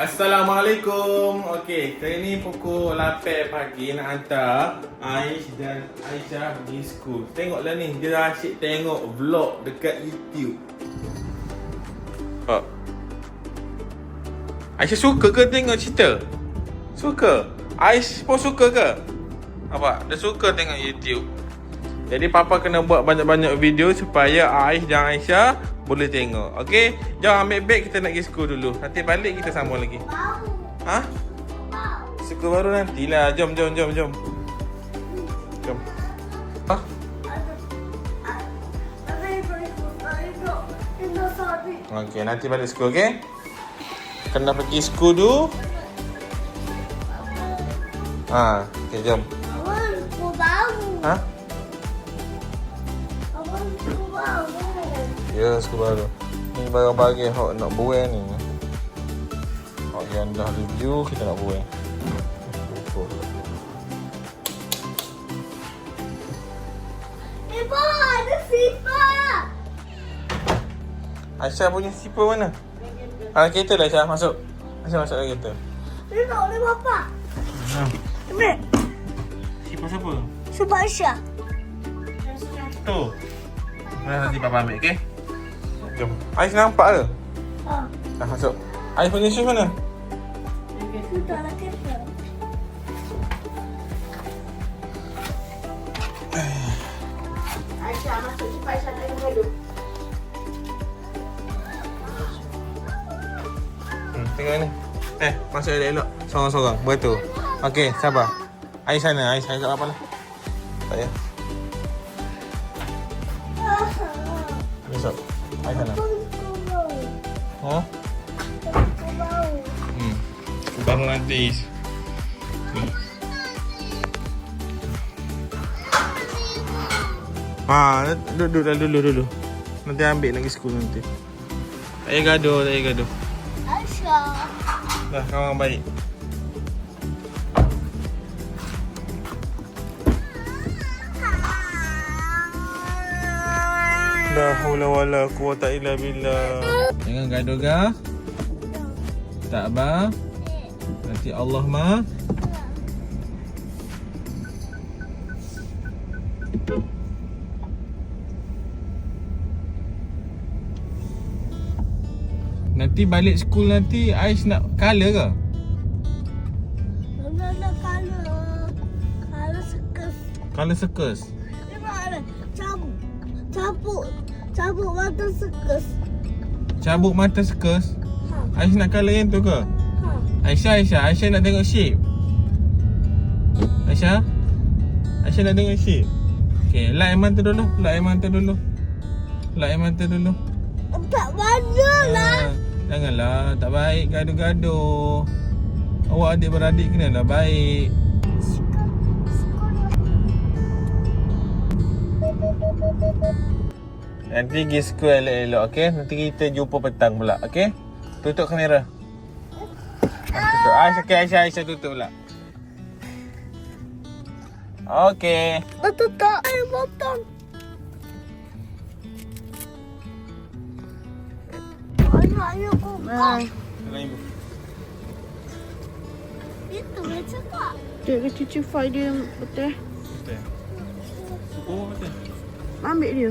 Assalamualaikum. Okey, kali ni pukul 8 pagi nak hantar Aish dan Aisyah pergi school. Tengoklah ni, dia asyik tengok vlog dekat YouTube. Oh. Aisyah suka ke tengok cerita? Suka? Aish pun suka ke? Apa? Dia suka tengok YouTube. Jadi papa kena buat banyak-banyak video supaya Aish dan Aisyah boleh tengok. Okey? Jom ambil beg kita nak pergi school dulu. Nanti balik kita sambung lagi. Ha? School baru nantilah. Jom, jom, jom, jom. Jom. Ha? Okey, nanti balik school, okey? Kena pergi school dulu. Ha, okey, jom. Ha? Ya, school baru. Ni barang-barang hok nak buang ni. Hok yang dah review kita nak buang. Lupa. Aisyah punya sipar mana? Ah, kereta lah Aisyah masuk. Aisyah masuk dalam kereta. Ha. Sipar siapa? Sebab Aisyah. Tu. Nanti papa ambil, okey? Jom. Ais nampak ke? Ah, Dah masuk. Ais punya shoes mana? itu dalam kereta. Aisyah masuk cepat Aisyah nak dulu. Hmm, tengok ni. Eh, masuk elok-elok. Sorang-sorang. Betul. Okey, sabar. Ais sana. Ais, Ais kat apa lah? Tak Besok. Ais sana. Ha? Hmm. Nanti. Hmm. Ha, duduk dah dulu dulu. Nanti ambil lagi school nanti. Tak payah gaduh, tak payah gaduh. Aisyah. Dah kawan baik. La haula wala quwata illa billah. Jangan gaduh gah. Tak ba? Nanti Allah mah Nanti balik school nanti Ais nak colour ke? Color. Color sekas. Colour circus. Ni mana? Cabut. Mata sekas. Cabut mata circus. Ha. Ais nak colour yang tu ke? Ha. Aisyah, Aisyah, Aisyah nak tengok shape. Aisyah? Aisyah nak tengok shape. Okay, light mata dulu. Light mata dulu. Light mata dulu. Tak mana lah. Ah, janganlah, tak baik gaduh-gaduh. Awak adik-beradik kenalah baik. Nanti pergi school elok-elok, okey? Nanti kita jumpa petang pula, okey? Tutup kamera. Ah, Tutup. Aisyah, okay, Aisyah, Aisyah tutup pula. Okey. Betul tak? Air potong. Ayah aku. Lain. Itu dia cakap. Dia ke cucu file dia betul eh? Betul. Oh, betul. Ambil dia.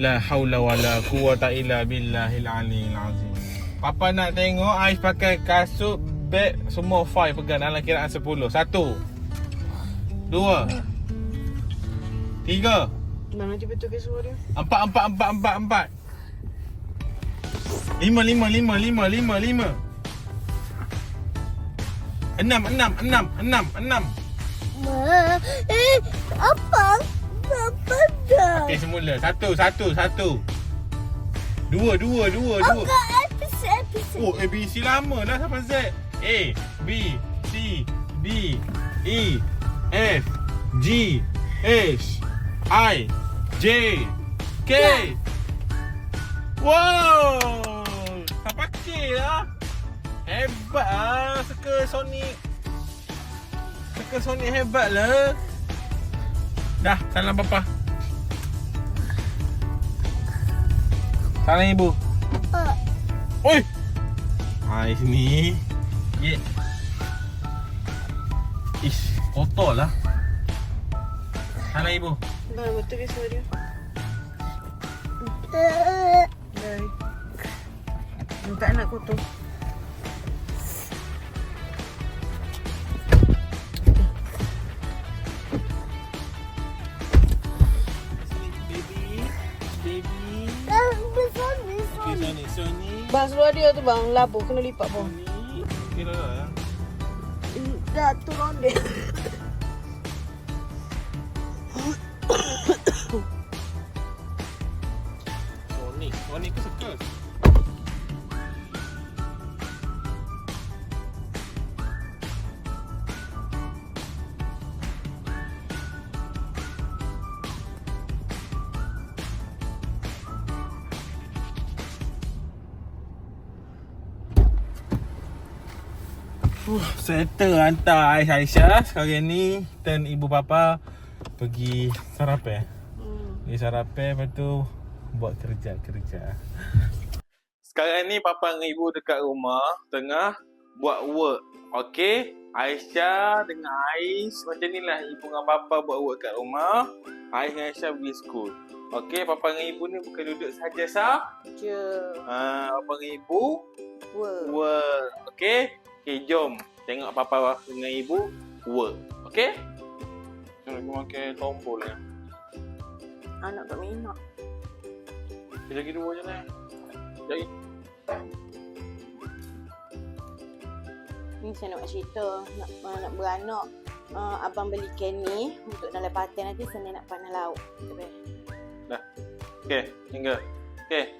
La haula wala quwata illa billahil aliyil azim. Papa nak tengok Ais pakai kasut, beg, semua file pegang dalam kiraan 10. Satu. Dua. Tiga. Dah nanti betul ke suara dia? Empat, empat, empat, empat, empat. Lima, lima, lima, lima, lima, lima. Enam, enam, enam, enam, enam. Ma, eh, apa? Okey, semula. Satu, satu, satu. Dua, dua, dua, dua. Enggak, episode, episode. Oh, ABC lama lah sampai Z. A, B, C, D, E, F, G, H, I, J, K. Wow! Sampai K lah. Hebat lah Circle Sonic. Circle Sonic hebat lah. Dah, salam papa. Salam ibu. Ah, Oi. Hai sini. Ye. Ish, kotor lah. Salam ibu. Bang, betul ke suara. Dia tak nak kotor. Bang, suara dia tu bang. Labu, kena lipat bang. Okay dah lah. Dah turun dia. Uh, settle hantar Ais Aisyah Sekarang ni Turn ibu bapa Pergi sarapan Hmm. Pergi sarapan Lepas tu Buat kerja-kerja Sekarang ni papa dengan ibu dekat rumah Tengah Buat work Okay Aisyah dengan Ais Macam ni lah Ibu dengan bapa buat work kat rumah. Ais dengan Aisyah pergi school. Okay Papa dengan ibu ni bukan duduk saja sah? Je. ha, Papa dengan ibu Work. Work Okay Okay jom Tengok papa dengan ibu Work Okay Jangan ibu makan tombol ni Anak tak minat. Dia lagi dua je lah. Lagi. Ni saya nak cerita. Nak, uh, nak beranak. Uh, abang beli ni untuk dalam paten nanti sana nak panah lauk. Kita Okay Hingga Okay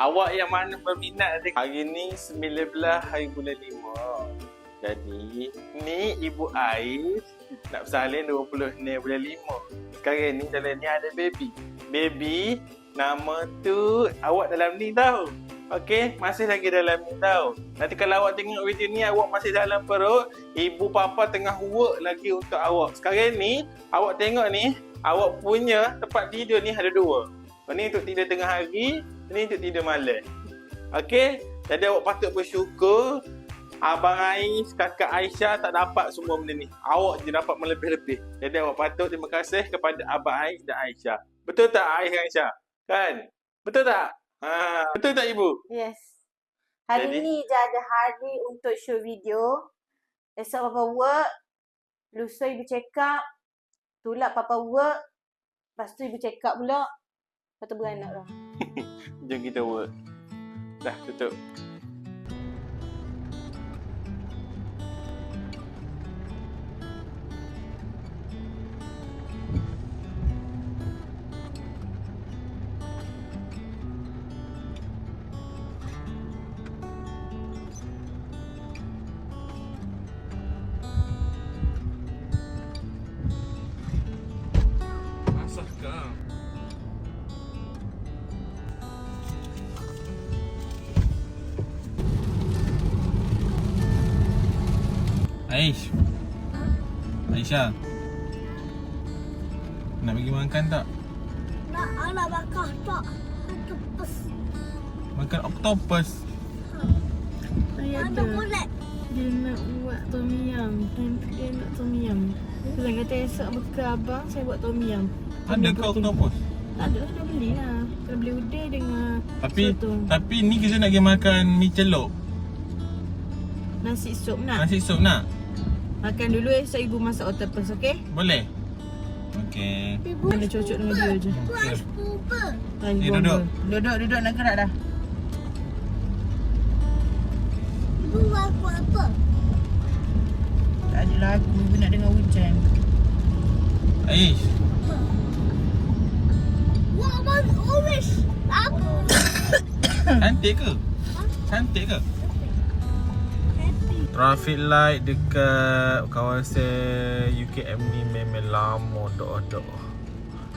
Awak yang mana berminat adik? Hari ni 19 hari bulan 5 Jadi Ni Ibu Ais Nak bersalin 26 bulan 5 Sekarang ni dalam ni ada baby Baby Nama tu Awak dalam ni tau Okay, masih lagi dalam ni tau. Nanti kalau awak tengok video ni, awak masih dalam perut, ibu papa tengah work lagi untuk awak. Sekarang ni, awak tengok ni, awak punya tempat tidur ni ada dua. Ni untuk tidur tengah hari, ni untuk tidur malam. Okay, jadi awak patut bersyukur Abang Ais, kakak Aisyah tak dapat semua benda ni. Awak je dapat melebih-lebih. Jadi awak patut terima kasih kepada Abang Ais dan Aisyah. Betul tak Ais dan Aisyah? Kan? Betul tak? Ha, betul tak ibu? Yes. Hari Jadi? ni je ada hari untuk show video. Esok papa work. Lusa ibu check up. Tulak papa work. Lepas tu ibu check up pula. Lepas tu beranak lah. Jom kita work. Dah tutup. Aish. Aisyah. Nak pergi makan tak? Nak anak bakar tak? Tepes. Makan octopus. Saya Mana ada. boleh? Dia nak buat tom yum. Dia nak tom yum. Dia kata esok bekal abang saya buat tom yum. Ada ke octopus? Tak ada dah beli lah. Kalau beli udai dengan Tapi soto. tapi ni kita nak pergi makan mi celup. Nasi sup nak. Nasi sup nak? Makan dulu esok ibu masak octopus okey? Boleh? Okey. Ibu Kena cocok dengan dia je. pulpa. Tanya Eh, ibu duduk. apa. Duduk, duduk nak gerak dah. Ibu aku apa? Tak ada lagu, ibu nak dengar hujan. Aish. Wah, abang orange. Apa? Cantik ke? Cantik ke? Traffic light dekat kawasan UKM ni memang lama dah dah.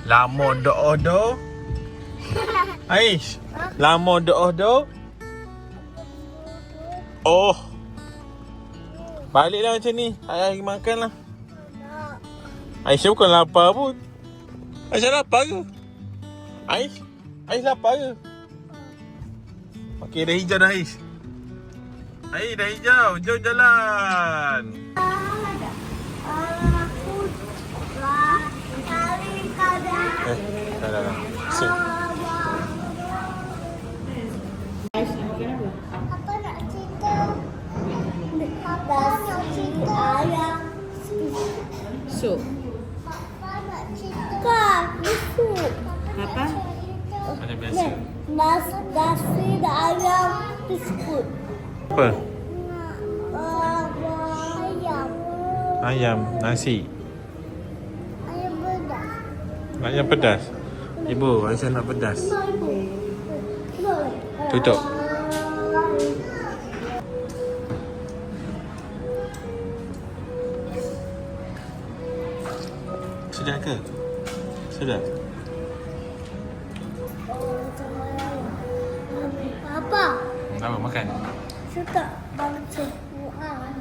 Lama dah dah. Aish, lama dah dah. Oh. Baliklah macam ni. Ayah pergi makan lah. Aisyah bukan lapar pun. Aisyah lapar ke? Aish? Aish lapar ke? Okey, dah hijau dah Aish. Aish dah hijau. Jom jalan. Eh, dah dah dah. Ais nak apa? Cerita? Apa nak cerita? Ayam. Sup. Apa nak cerita? Itu. Apa? Macam biasa. Nas, nasi dan ayam biskut. Apa? Ayam. Ayam, nasi. Ayam bedak. Ayam pedas. Ibu, Aisyah nak pedas. Tutup. Sedap ke? Sedap. Papa, Tak apa, makan. 수다. 망치 우와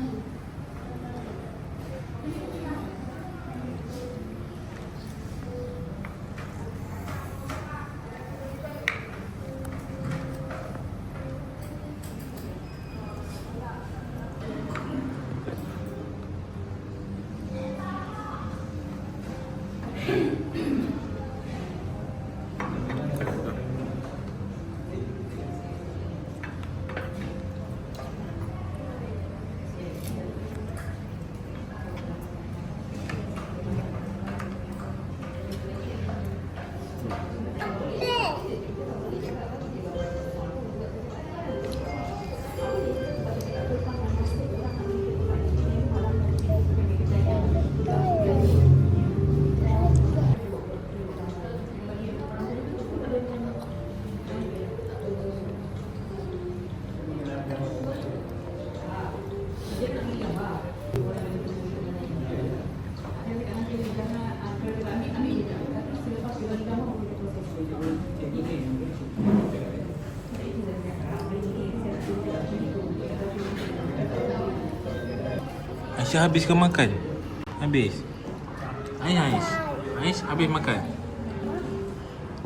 Aisyah habis ke makan? Habis. Aish, Aish. Aish habis makan.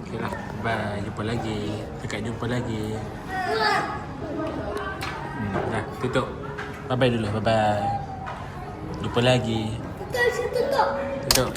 Okey lah. Bye. Jumpa lagi. Dekat jumpa lagi. Hmm, dah, tutup. Bye-bye dulu. Bye-bye. Jumpa lagi. Tak? Tutup.